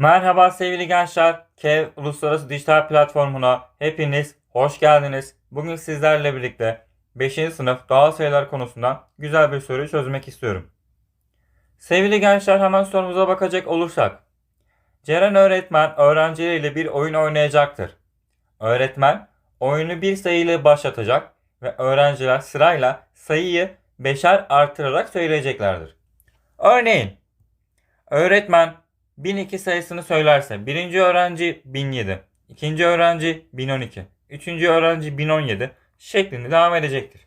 Merhaba sevgili gençler. Kev Uluslararası Dijital Platformu'na hepiniz hoş geldiniz. Bugün sizlerle birlikte 5. sınıf doğal sayılar konusundan güzel bir soruyu çözmek istiyorum. Sevgili gençler hemen sorumuza bakacak olursak. Ceren öğretmen öğrencileriyle bir oyun oynayacaktır. Öğretmen oyunu bir sayıyla başlatacak ve öğrenciler sırayla sayıyı beşer artırarak söyleyeceklerdir. Örneğin öğretmen 1002 sayısını söylerse birinci öğrenci 1007, ikinci öğrenci 1012, üçüncü öğrenci 1017 şeklinde devam edecektir.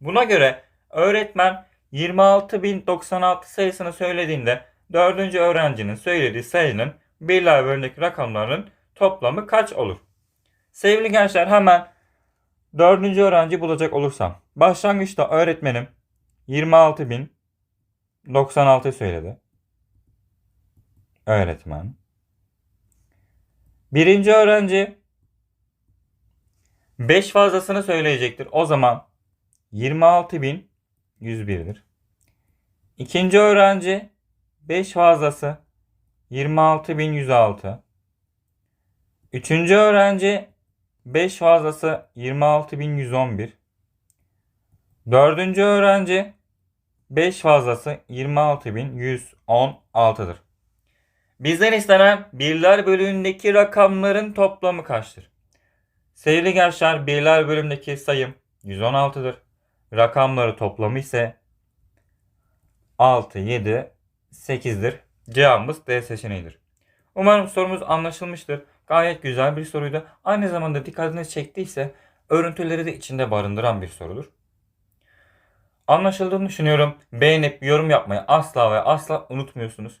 Buna göre öğretmen 26096 sayısını söylediğinde dördüncü öğrencinin söylediği sayının birler bölümündeki rakamların toplamı kaç olur? Sevgili gençler hemen dördüncü öğrenci bulacak olursam başlangıçta öğretmenim 26096 söyledi öğretmen. Birinci öğrenci 5 fazlasını söyleyecektir. O zaman 26.101'dir. İkinci öğrenci 5 fazlası 26.106. Üçüncü öğrenci 5 fazlası 26.111. Dördüncü öğrenci 5 fazlası 26.116'dır. Bizden istenen birler bölümündeki rakamların toplamı kaçtır? Sevgili gençler birler bölümündeki sayım 116'dır. Rakamları toplamı ise 6, 7, 8'dir. Cevabımız D seçeneğidir. Umarım sorumuz anlaşılmıştır. Gayet güzel bir soruydu. Aynı zamanda dikkatinizi çektiyse örüntüleri de içinde barındıran bir sorudur. Anlaşıldığını düşünüyorum. Beğenip yorum yapmayı asla ve asla unutmuyorsunuz.